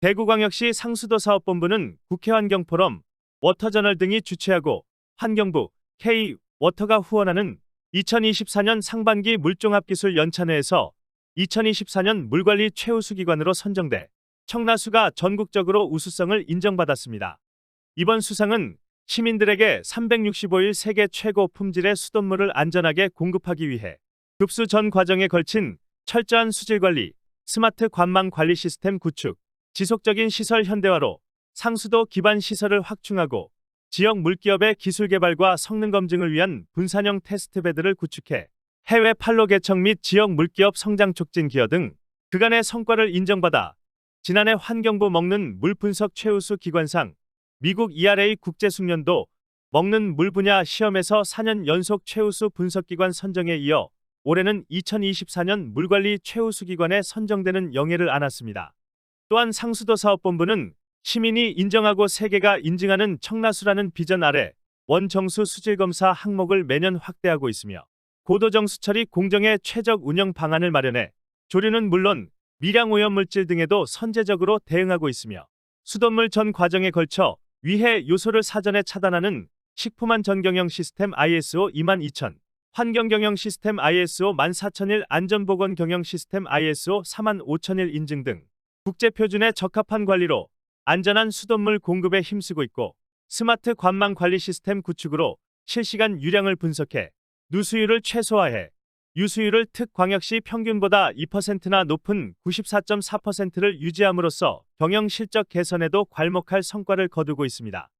대구광역시 상수도 사업본부는 국회환경포럼, 워터저널 등이 주최하고 환경부, K 워터가 후원하는 2024년 상반기 물종합기술 연찬회에서 2024년 물관리 최우수 기관으로 선정돼 청라수가 전국적으로 우수성을 인정받았습니다. 이번 수상은 시민들에게 365일 세계 최고 품질의 수돗물을 안전하게 공급하기 위해 급수 전 과정에 걸친 철저한 수질 관리, 스마트 관망 관리 시스템 구축, 지속적인 시설 현대화로 상수도 기반 시설을 확충하고 지역 물기업의 기술 개발과 성능 검증을 위한 분산형 테스트베드를 구축해 해외 판로 개척 및 지역 물기업 성장 촉진 기여 등 그간의 성과를 인정받아 지난해 환경부 먹는 물 분석 최우수 기관상 미국 ERA 국제숙련도 먹는 물 분야 시험에서 4년 연속 최우수 분석기관 선정에 이어 올해는 2024년 물관리 최우수 기관에 선정되는 영예를 안았습니다. 또한 상수도 사업본부는 시민이 인정하고 세계가 인증하는 청라수라는 비전 아래 원정수 수질 검사 항목을 매년 확대하고 있으며 고도정수 처리 공정의 최적 운영 방안을 마련해 조류는 물론 미량 오염 물질 등에도 선제적으로 대응하고 있으며 수돗물 전 과정에 걸쳐 위해 요소를 사전에 차단하는 식품안 전경영 시스템 ISO 22000, 환경경영 시스템 ISO 14001 안전보건 경영 시스템 ISO 35001 인증 등 국제 표준에 적합한 관리로 안전한 수돗물 공급에 힘쓰고 있고 스마트 관망 관리 시스템 구축으로 실시간 유량을 분석해 누수율을 최소화해 유수율을 특광역시 평균보다 2%나 높은 94.4%를 유지함으로써 경영 실적 개선에도 괄목할 성과를 거두고 있습니다.